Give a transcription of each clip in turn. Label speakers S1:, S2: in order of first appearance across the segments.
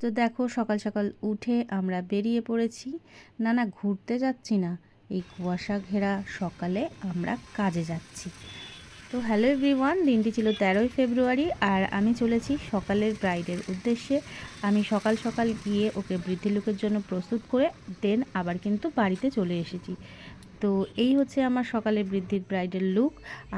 S1: তো দেখো সকাল সকাল উঠে আমরা বেরিয়ে পড়েছি। না না, ঘুরতে যাচ্ছি না। এই কুয়াশা ঘেরা সকালে আমরা কাজে যাচ্ছি। তো হ্যালো এভরিওয়ান, দিনটি ছিল তেরোই ফেব্রুয়ারি আর আমি চলেছি সকালের ব্রাইডের উদ্দেশ্যে। আমি সকাল সকাল গিয়ে ওকে বৃদ্ধি লুকের জন্য প্রস্তুত করে দেন আবার কিন্তু বাড়িতে চলে এসেছি। তো এই হচ্ছে আমার সকালে বৃদ্ধির ব্রাইডাল লুক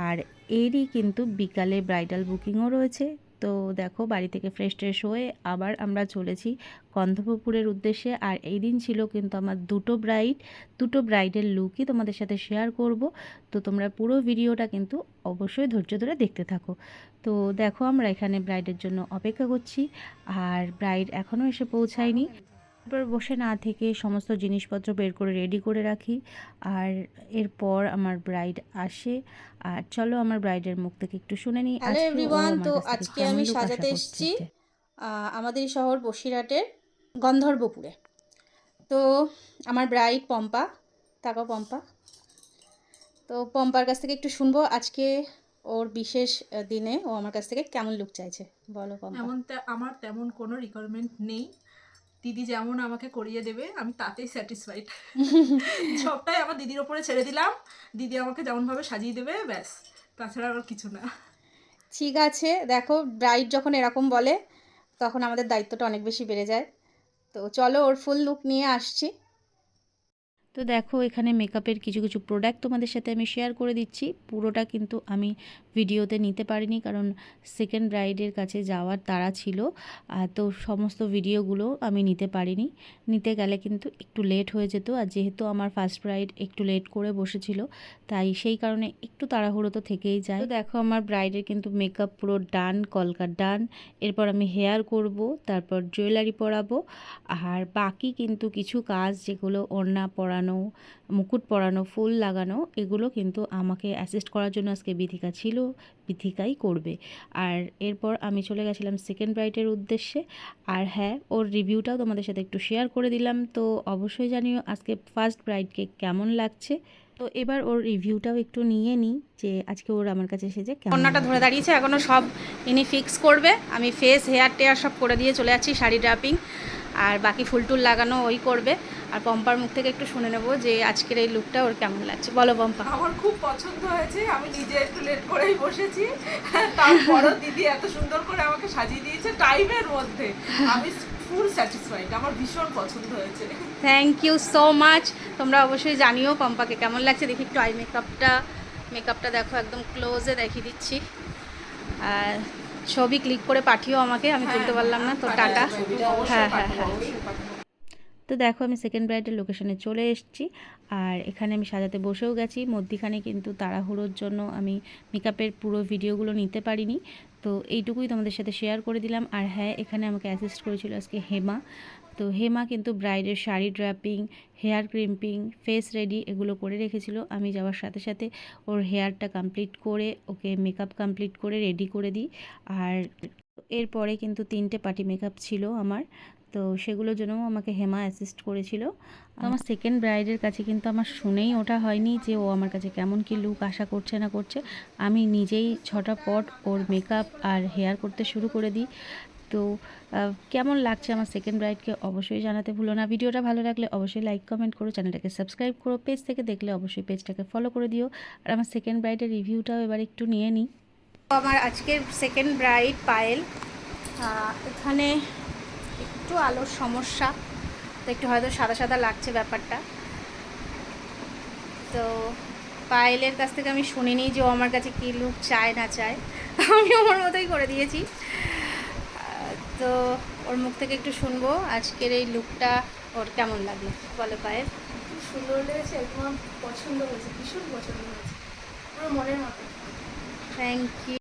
S1: আর এরই কিন্তু বিকালে ব্রাইডাল বুকিংও রয়েছে। তো দেখো বাড়ি থেকে ফ্রেশ ট্রেশ হয়ে আবার আমরা চলেছি গন্ধপুকুরের উদ্দেশ্যে। আর এই দিন ছিল কিন্তু আমার দুটো ব্রাইড দুটো ব্রাইডের লুকই তোমাদের সাথে শেয়ার করব। তো তোমরা পুরো ভিডিওটা কিন্তু অবশ্যই ধৈর্য ধরে দেখতে থাকো। তো দেখো আমরা এখানে ব্রাইডের জন্য অপেক্ষা করছি। আর ব্রাইড এখনও এসে পৌঁছায়নি। তারপর বসে না থেকে সমস্ত জিনিসপত্র বের করে রেডি করে রাখি। আর এরপর আমার ব্রাইড আসে। আর চলো আমার ব্রাইডের মুখ থেকে একটু শুনে নিই।
S2: তো আজকে আমি সাজাতে এসেছি আমাদের শহর বসিরহাটের গন্ধর্বপুরে। তো আমার ব্রাইড পম্পা তাকাও পম্পা। তো পম্পার কাছ থেকে একটু শুনব আজকে ওর বিশেষ দিনে ও আমার কাছ থেকে কেমন লুক চাইছে। বলো পম্পা।
S3: এমন তে- আমার তেমন কোনো রিকোয়ারমেন্ট নেই। দিদি যেমন আমাকে করিয়ে দেবে আমি তাতেই স্যাটিসফাইড সবটাই আমার দিদির ওপরে ছেড়ে দিলাম। দিদি আমাকে যেমনভাবে সাজিয়ে দেবে ব্যাস। তাছাড়া আর কিছু না।
S2: ঠিক আছে দেখো ব্রাইড যখন এরকম বলে তখন আমাদের দায়িত্বটা অনেক বেশি বেড়ে যায়। তো চলো ওর ফুল লুক নিয়ে আসছি।
S1: তো দেখো, এখানে মেকআপের কিছু কিছু প্রোডাক্ট তোমাদের সাথে আমি শেয়ার করে দিচ্ছি। পুরোটা কিন্তু আমি ভিডিওতে নিতে পারিনি কারণ সেকেন্ড ব্রাইডের কাছে যাওয়ার তাড়া ছিল। তো সমস্ত ভিডিওগুলো আমি নিতে পারিনি। নিতে গেলে কিন্তু একটু লেট হয়ে যেত আর যেহেতু আমার ফার্স্ট ব্রাইড একটু লেট করে বসেছিল, তাই সেই কারণে একটু তাড়াহুড়ো তো থেকেই যায়। তো দেখো, আমার ব্রাইডের কিন্তু মেকআপ পুরো ডান কলকা ডান এরপর আমি হেয়ার করব, তারপর জুয়েলারি পরাবো। আর বাকি কিন্তু কিছু কাজ যেগুলো ওড়না পরানো মুকুট পরানো, ফুল লাগানো, এগুলো কিন্তু আমাকে অ্যাসিস্ট করার জন্য আজকে বিধিকা ছিল, বিধিকাই করবে। আর এরপর আমি চলে গেছিলাম সেকেন্ড ব্রাইটের উদ্দেশ্যে। আর হ্যাঁ ওর রিভিউটাও তোমাদের সাথে একটু শেয়ার করে দিলাম। তো অবশ্যই জানিও আজকে ফার্স্ট ব্রাইটকে কেমন লাগছে। তো এবার ওর রিভিউটাও একটু নিয়ে নিই যে আজকে ওর আমার কাছে এসেছে কেমন
S2: কন্যাটা ধরে দাঁড়িয়েছে এখনও সব ইনি ফিক্স করবে। আমি ফেস হেয়ার টেয়ার সব করে দিয়ে চলে যাচ্ছি শাড়ি ড্রাপিং আর বাকি ফুল টুল লাগানো ওই করবে। আর পম্পার মুখ থেকে একটু শুনে নেব যে আজকের এই লুকটা ওর কেমন লাগছে। বলো পম্পা।
S3: আমার খুব পছন্দ হয়েছে আমি নিজে একটু লেট করেই বসেছি। তারপরও দিদি এত সুন্দর করে আমাকে সাজিয়ে দিয়েছে টাইমের মধ্যে। আমি ফুল স্যাটিসফাইড আমার ভীষণ পছন্দ হয়েছে।
S2: থ্যাংক ইউ সো মাচ তোমরা অবশ্যই জানিও পম্পাকে কেমন লাগছে। দেখি একটু আই মেকআপটা মেকআপটা দেখো একদম ক্লোজে দেখিয়ে দিচ্ছি। আর ছবি ক্লিক করে পাঠিও আমাকে আমি তুলতে পারলাম না তো টাটা। হ্যাঁ হ্যাঁ হ্যাঁ।
S1: তো দেখো আমি সেকেন্ড ব্রাইডের লোকেশনে চলে এসেছি। আর এখানে আমি সাজাতে বসেও গেছি। মধ্যিখানে কিন্তু তাড়াহুড়োর জন্য আমি মেকআপের পুরো ভিডিওগুলো নিতে পারিনি। তো এইটুকুই তোমাদের সাথে শেয়ার করে দিলাম। আর হ্যাঁ এখানে আমাকে অ্যাসিস্ট করেছিল আজকে হেমা। তো হেমা কিন্তু ব্রাইডের sari draping hair crimping face ready এগুলো করে রেখেছিল। আমি যাওয়ার সাথে সাথে ওর হেয়ারটা কমপ্লিট করে, ওকে মেকআপ কমপ্লিট করে রেডি করে দিই। আর এরপরে কিন্তু তিনটে পার্টি মেকআপ ছিল আমার। তো সেগুলোর জন্যও আমাকে হেমা অ্যাসিস্ট করেছিল। আমার সেকেন্ড ব্রাইডের কাছে কিন্তু আমার শুনেই ওটা হয়নি যে ও আমার কাছে কেমন কি লুক আশা করছে না করছে। আমি নিজেই ছটা পট ওর মেকআপ আর হেয়ার করতে শুরু করে দিই। তো কেমন লাগছে আমার সেকেন্ড ব্রাইডকে অবশ্যই জানাতে ভুলো না। ভিডিওটা ভালো লাগলে অবশ্যই লাইক কমেন্ট করো চ্যানেলটাকে সাবস্ক্রাইব করো। পেজ থেকে দেখলে অবশ্যই পেজটাকে ফলো করে দিও। আর আমার সেকেন্ড ব্রাইডের রিভিউটাও এবার একটু নিয়ে নিই।
S2: আমার আজকের সেকেন্ড ব্রাইড পায়েল। এখানে একটু আলোর সমস্যা তো একটু হয়তো সাদা সাদা লাগছে ব্যাপারটা। তো পায়েলের কাছ থেকে আমি শুনিনি যে ও আমার কাছে কী লুক চায় না চায়। আমি আমার মতোই করে দিয়েছি। তো ওর মুখ থেকে একটু শুনব আজকের এই লুকটা ওর কেমন লাগল বলে পায়েল।
S4: সুন্দর লেগেছে তোমার পছন্দ হয়েছে ভীষণ পছন্দ হয়েছে। পুরো মনের মতো।
S2: Thank you